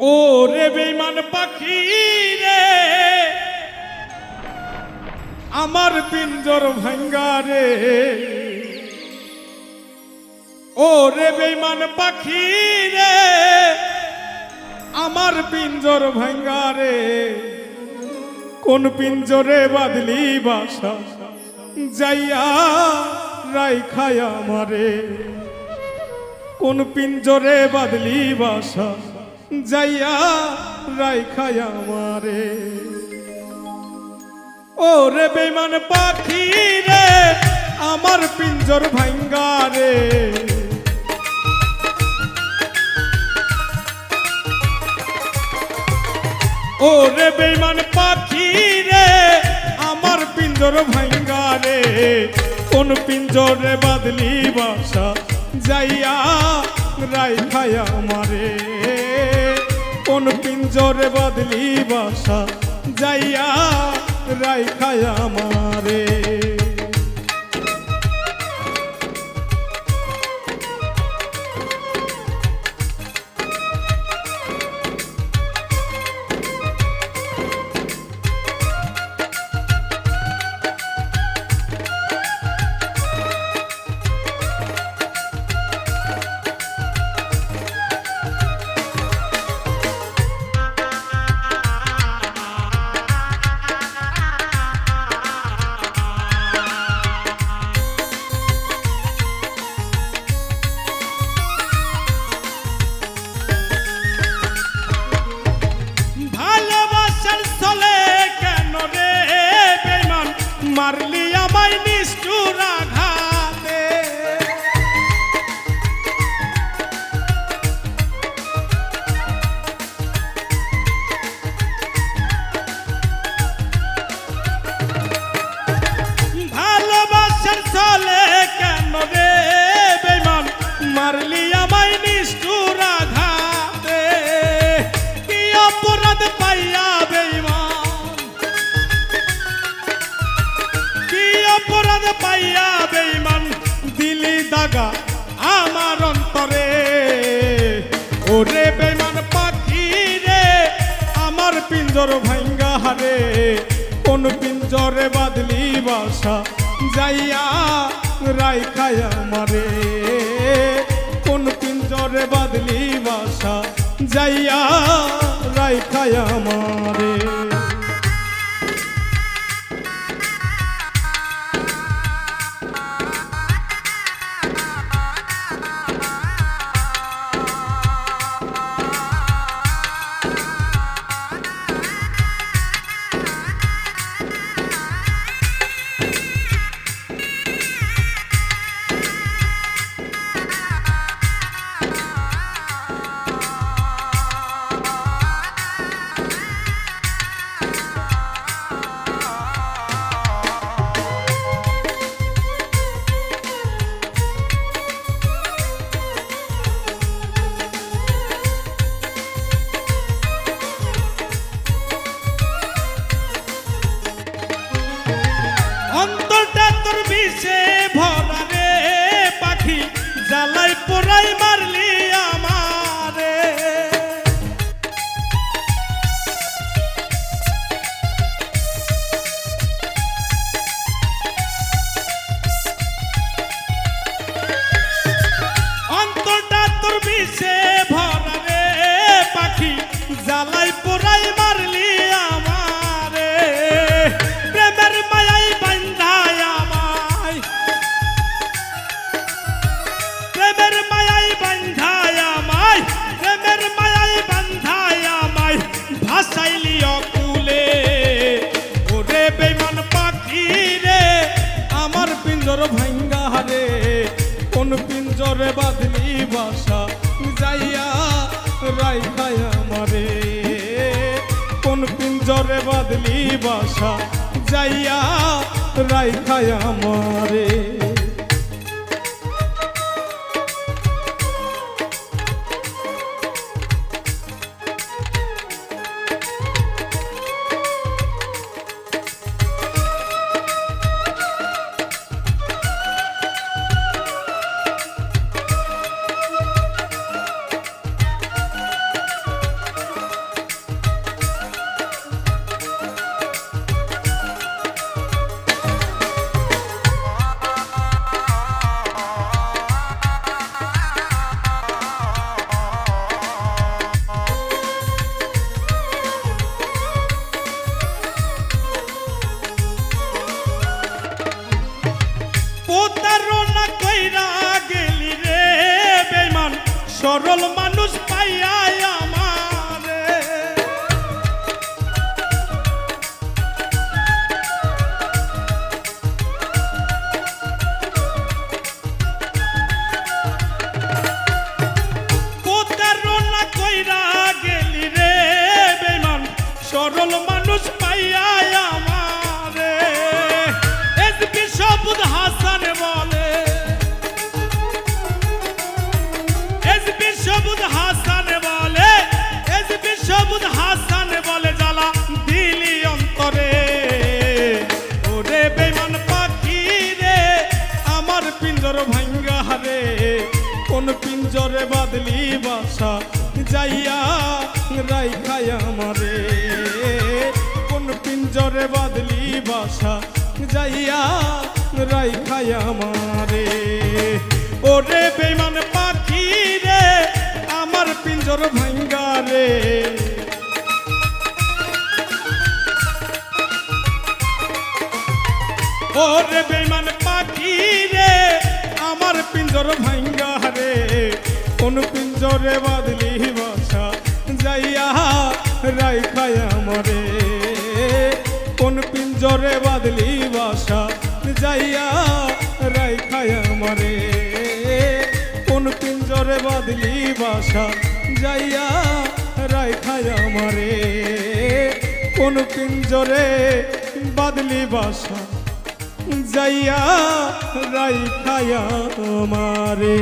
ও রে বেইমান পাখি রে। আমার পিঞ্জর ভাঙ্গা রে। ও রে বেইমান পাখি রে। আমার পিঞ্জর ভাঙ্গা রে। কোন পিঞ্জরে বাদলি বাসা যাইয়া রাই খায় আমারে। কোন পিঞ্জরে বাদলি বাসা যাইয়া রাই খায় আমারে। ও রে বেমান পাখি রে, আমার পিঞ্জর ভাঙ্গা রে। ও রে বেমান পাখি রে, আমার পিঞ্জর ভাঙ্গা রে। কোন পিঞ্জরে বাদলি বাসা যাইয়া রাই খায়া মারে কোন পিঞ্জরে বাদলি বাসা যাইয়া রাই খায় মারে দিলি দাগা আমার অন্তরে। ওরে বেমান পাখি রে, আমার পিঞ্জর ভাঙ্গা হারে। কোন পিঞ্জরে বাদলি বাসা যাইয়া রাই খায়া মারে। কোন পিঞ্জরে বাদলি বাসা যাইয়া রাই খায়া মারে। পিঞ্জর ভাঙ্গা হারে। কোন পিঞ্জরে বাসা যাইয়া খায়া বাদলি বাসা যাইয়া রাই খায়া সরল কোন পিঞ্জরে বাদলি বাসা যাইয়া রাই খায় আমারে। কোন পিঞ্জরে বাদলি বাসা যাইয়া রাই খায় আমারে। ওরে বেমান পাখি রে, আমার পিঞ্জর ভাঙ্গা রে। ওরে বেমান পাখি রে পিঞ্জর ভাঙ্গা রে কোন পিঞ্জরে বাদলি বাসা যাইয়া রাই খায় আমারে? কোন পিঞ্জরে বাদলি বাসা যাইয়া রাই খায় আমারে? কোন পিঞ্জরে বাদলি বাসা যাইয়া রাই খায় আমারে? কোন পিঞ্জরে বাদলি বাসা যাইয়া রাই খায়া মারে।